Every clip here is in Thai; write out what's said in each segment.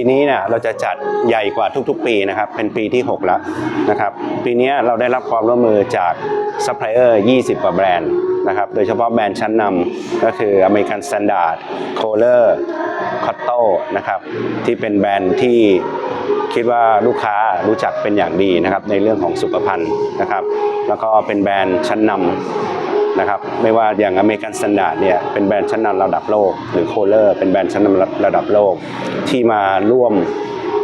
ปีนี้เนี่ยเราจะจัดใหญ่กว่าทุกๆ ปีนะครับ เป็นปีที่ 6 แล้วนะครับ ปีนี้เราได้รับความร่วมมือจากซัพพลายเออร์20 กว่าแบรนด์นะครับ โดยเฉพาะแบรนด์ชั้นนำก็คือ American Standard c o l e r c o t t o นะครับที่เป็นแบรนด์ที่คิดว่าลูกค้ารู้จักเป็นอย่างดีนะครับในเรื่องของสุขภัณฑ์นะครับ แล้วก็เป็นแบรนด์ชั้นนำ นะครับไม่ว่าอย่างอเมริกันสแตนดาร์ดเนี่ยเป็นแบรนด์ชั้นนำระดับโลก หรือโคเลอร์เป็นแบรนด์ชั้นนำระดับโลก ที่มาร่วม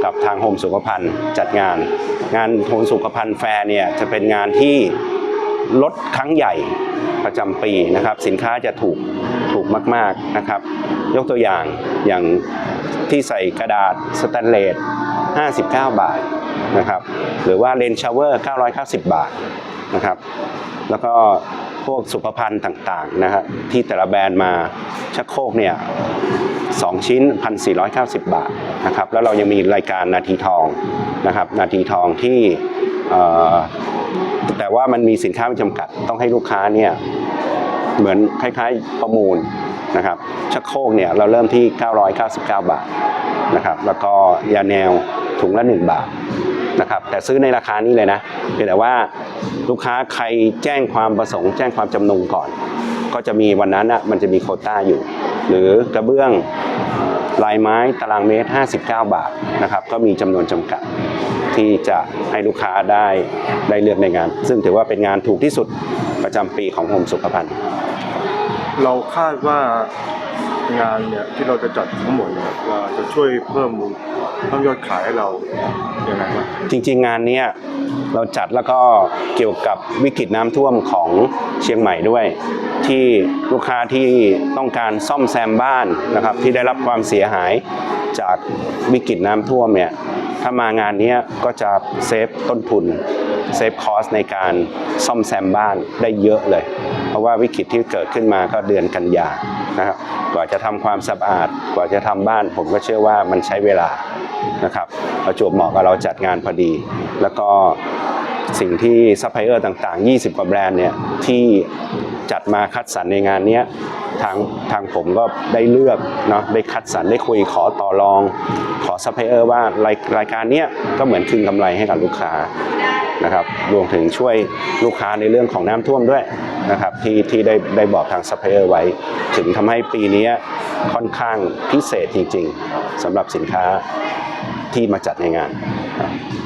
กับทางโฮมสุขภัณฑ์จัดงาน งานโฮมสุขภัณฑ์แฟร์เนี่ยจะเป็นงานที่ลดครั้งใหญ่ประจำปีนะครับสินค้าจะถูกถูกมากๆนะครับ ยกตัวอย่างอย่างที่ใส่กระดาษสแตนเลส59 บาทนะครับหรือว่าเลนชาวเวอร์ 990 บาทนะครับแล้วก็ พวกสุขภัณฑ์ต่างๆนะฮะที่แต่ละแบรนด์มาชักโครกเนี่ยสองชิ้น 1,490 บาทนะครับแล้วเรายังมีรายการนาทีทองนะครับนาทีทองที่แต่ว่ามันมีสินค้าไม่จำกัดต้องให้ลูกค้าเนี่ยเหมือนคล้ายๆประมูลนะครับชักโครกเนี่ยเราเริ่มที่ 999 บาทนะครับแล้วก็ยาแนวถุงละ 1 บาท นะครับแต่ซื้อในราคานี้เลยนะเพียงแต่ว่าลูกค้าใครแจ้งความประสงค์แจ้งความจำนงก่อน ก็จะมีวันนั้นอะมันจะมีโคต้าอยู่ หรือกระเบื้องลายไม้ตารางเมตร 59 บาทนะครับก็มีจำนวนจำกัดที่จะให้ลูกค้าได้ได้เลือกในงาน ซึ่งถือว่าเป็นงานถูกที่สุดประจำปีของโฮมสุขภัณฑ์ เราคาดว่างานเนี่ยที่เราจะจัดทั้งหมดเนี่ยเราจะช่วยเพิ่มมูล เพิ่มยอดขายให้เราอย่างไรบ้างจริงๆงานเนี้ยเราจัดแล้วก็เกี่ยวกับวิกฤตน้ำท่วมของเชียงใหม่ด้วย ที่ลูกค้าที่ต้องการซ่อมแซมบ้านนะครับที่ได้รับความเสียหายจากวิกฤตน้ำท่วมเนี่ยถ้ามางานเนี้ยก็จะเซฟต้นทุน เซฟคอสในการซ่อมแซมบ้านได้เยอะเลย เพราะว่าวิกฤตที่เกิดขึ้นมาก็เดือนกันยานะครับกว่าจะทำความสะอาด กว่าจะทำบ้าน ผมก็เชื่อว่ามันใช้เวลานะครับประจวบเหมาะกับเราจัดงานพอดี แล้วก็สิ่งที่ซัพพลายเออร์ต่างๆ 20 กว่าแบรนด์เนี่ยที่จัดมาคัดสรรในงานนี้ทางทางผมก็ได้เลือกเนาะได้คัดสรรได้คุยขอต่อรอง ขอซัพพลายเออร์ว่ารายรายการนี้ก็เหมือนคืนกำไรให้กับลูกค้า นะครับรวมถึงช่วยลูกค้าในเรื่องของน้ำท่วมด้วยนะครับที่ที่ได้ได้บอกทางซัพพลายเออร์ไว้ ถึงทำให้ปีนี้ค่อนข้างพิเศษจริงๆสำหรับสินค้าที่มาจัดในงาน